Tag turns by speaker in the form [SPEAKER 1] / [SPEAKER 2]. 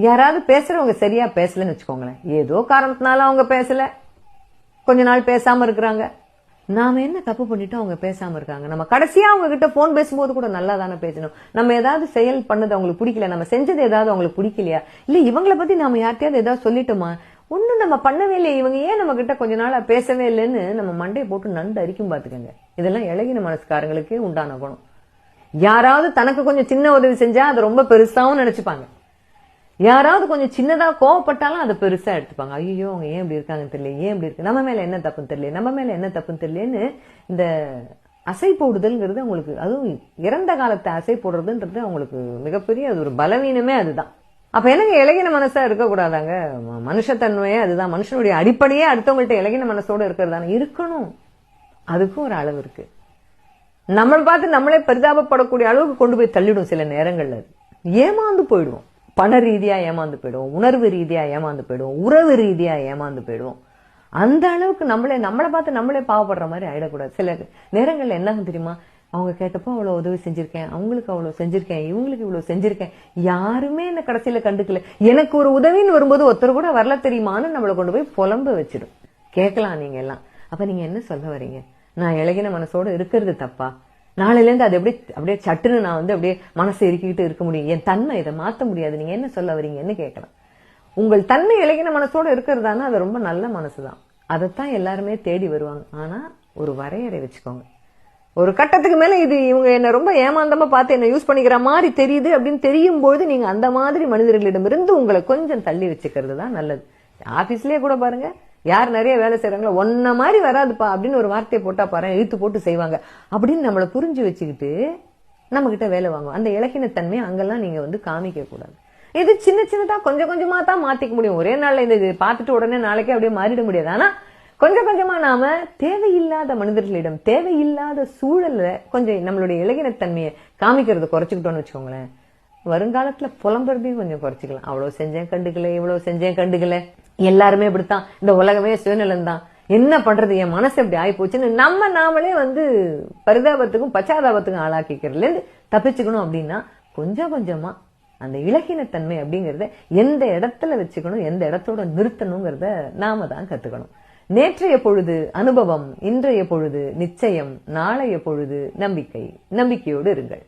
[SPEAKER 1] யாராவது பேசுறவங்க சரியா பேசலன்னு வச்சுக்கோங்களேன். ஏதோ காரணத்தினால அவங்க பேசல. கொஞ்ச நாள் பேசாம இருக்கிறாங்க. நாம என்ன தப்பு பண்ணிட்டோம் அவங்க பேசாம இருக்காங்க. நம்ம கடைசியா அவங்க கிட்ட போன் பேசும்போது கூட நல்லா தானே பேசணும். நம்ம ஏதாவது செயல் பண்ணது அவங்களுக்கு பிடிக்கல. நம்ம செஞ்சது ஏதாவது அவங்களுக்கு பிடிக்கலையா? இல்ல இவங்கள பத்தி நாம யார்ட்டையாவது ஏதாவது சொல்லிட்டோமா? ஒண்ணும் நம்ம பண்ணவே இல்லையே. இவங்க ஏன் நம்ம கிட்ட கொஞ்ச நாளா பேசவே இல்லைன்னு நம்ம மண்டையை போட்டு நண்டு அரிக்கும் பாத்துக்கங்க. இதெல்லாம் இழகின மனசுக்காரங்களுக்கே உண்டான குணம். யாராவது தனக்கு கொஞ்சம் சின்ன உதவி செஞ்சா அதை ரொம்ப பெருசாவும் நினைச்சுப்பாங்க. யாராவது கொஞ்சம் சின்னதா கோவப்பட்டாலும் அதை பெருசா எடுத்துப்பாங்க. ஐயோ அவங்க ஏன் இப்படி இருக்காங்கன்னு தெரியல ஏன் இப்படி இருக்கு? நம்ம மேல என்ன தப்புன்னு தெரியல நம்ம மேல என்ன தப்புன்னு தெரியலன்னு இந்த அசை போடுதல்ங்கிறது அவங்களுக்கு அதுவும் இறந்த காலத்தை அசை போடுறதுன்றது அவங்களுக்கு மிகப்பெரிய அது ஒரு பலவீனமே அதுதான். அப்ப எனக்கு இலகின மனசா இருக்கக்கூடாதாங்க? மனுஷத்தன்மையே அதுதான். மனுஷனுடைய அடிப்படையே அடுத்தவங்கள்ட்ட இலகின மனசோட இருக்கிறதான? இருக்கணும். அதுக்கும் ஒரு அளவு இருக்கு. நம்மளை பார்த்து நம்மளே பரிதாபப்படக்கூடிய அளவுக்கு கொண்டு போய் தள்ளிடும் சில நேரங்கள்ல அது. ஏமாந்து போயிடுவோம். பண ரீதியா ஏமாந்து போயிடுவோம் உணர்வு ரீதியா ஏமாந்து போயிடுவோம் உறவு ரீதியா ஏமாந்து போயிடுவோம். அந்த அளவுக்கு நம்மளே நம்மளை பார்த்து நம்மளே பாவப்படுற மாதிரி ஆயிடக்கூடாது. சில நேரங்கள்ல என்ன தெரியுமா? அவங்க கேட்டப்போ அவ்வளவு உதவி செஞ்சிருக்கேன் அவங்களுக்கு அவ்வளவு செஞ்சிருக்கேன் இவங்களுக்கு இவ்வளவு செஞ்சிருக்கேன். யாருமே என்ன கடைசியில கண்டுக்கல. எனக்கு ஒரு உதவின்னு வரும்போது ஒருத்தர் கூட வரல தெரியுமான்னு நம்மளை கொண்டு போய் புலம்ப வச்சிடும். கேட்கலாம் நீங்க எல்லாம். அப்ப நீங்க என்ன சொல்ல வரீங்க? நான் இழகின மனசோட இருக்கிறது தப்பா? நாளையில இருந்து அது எப்படி அப்படியே சட்டுன்னு நான் வந்து அப்படியே மனசை இறுக்கிக்கிட்டு இருக்க முடியும். என் தன்மை இதை மாத்த முடியாது. நீங்க என்ன சொல்ல வரீங்கன்னு கேட்கலாம். உங்கள் தன்மை இலகின மனசோட இருக்கிறதானா? அது ரொம்ப நல்ல மனசுதான். அதைத்தான் எல்லாருமே தேடி வருவாங்க. ஆனா ஒரு வரையறை வச்சுக்கோங்க. ஒரு கட்டத்துக்கு மேல இது இவங்க என்ன ரொம்ப ஏமாந்தமா பார்த்து என்ன யூஸ் பண்ணிக்கிற மாதிரி தெரியுது அப்படின்னு தெரியும் போது நீங்க அந்த மாதிரி மனிதர்களிடமிருந்து உங்களை கொஞ்சம் தள்ளி வச்சுக்கிறது தான் நல்லது. ஆபீஸ்லயே கூட பாருங்க. யார் நிறைய வேலை செய்கிறாங்களோ ஒன்ன மாதிரி வராதுப்பா அப்படின்னு ஒரு வார்த்தையை போட்டா பாரு இழுத்து போட்டு செய்வாங்க. அப்படின்னு நம்மளை புரிஞ்சு வச்சுக்கிட்டு நம்ம கிட்ட வேலை வாங்குவோம் அந்த இலகினத்தன்மையை அங்கெல்லாம் நீங்க வந்து காமிக்க கூடாது. இது சின்ன சின்னதா கொஞ்சம் கொஞ்சமாக தான் மாத்திக்க முடியும். ஒரே நாள்ல இந்த இது பார்த்துட்டு உடனே நாளைக்கே அப்படியே மாறிட முடியாது. ஆனா கொஞ்சம் கொஞ்சமா நாம தேவையில்லாத மனிதர்களிடம் தேவையில்லாத சூழல்ல கொஞ்சம் நம்மளுடைய இலகினத்தன்மையை காமிக்கிறது குறைச்சிக்கிட்டோம்னு வச்சுக்கோங்களேன். வருங்காலத்துல புலம்புறதையும் கொஞ்சம் குறைச்சிக்கலாம். அவ்வளவு செஞ்சேன் கண்டுக்கல இவ்வளவு செஞ்சேன் கண்டுக்கல. எல்லாருமே இப்படித்தான். இந்த உலகமே சுயநலம் தான் என்ன பண்றது? என் மனசு இப்படி ஆகி போச்சுன்னு நம்ம நாமளே வந்து பரிதாபத்துக்கும் பச்சாதாபத்துக்கும் ஆளாக்கிக்கிறதுல இருந்து தப்பிச்சுக்கணும் அப்படின்னா கொஞ்சம் கொஞ்சமா அந்த இலகினத்தன்மை அப்படிங்கறத எந்த இடத்துல வச்சுக்கணும் எந்த இடத்தோட நிறுத்தணுங்கிறத நாம தான் கத்துக்கணும். நேற்றைய பொழுது அனுபவம் இன்றைய பொழுது நிச்சயம் நாளைய பொழுது நம்பிக்கை. நம்பிக்கையோடு இருங்கள்.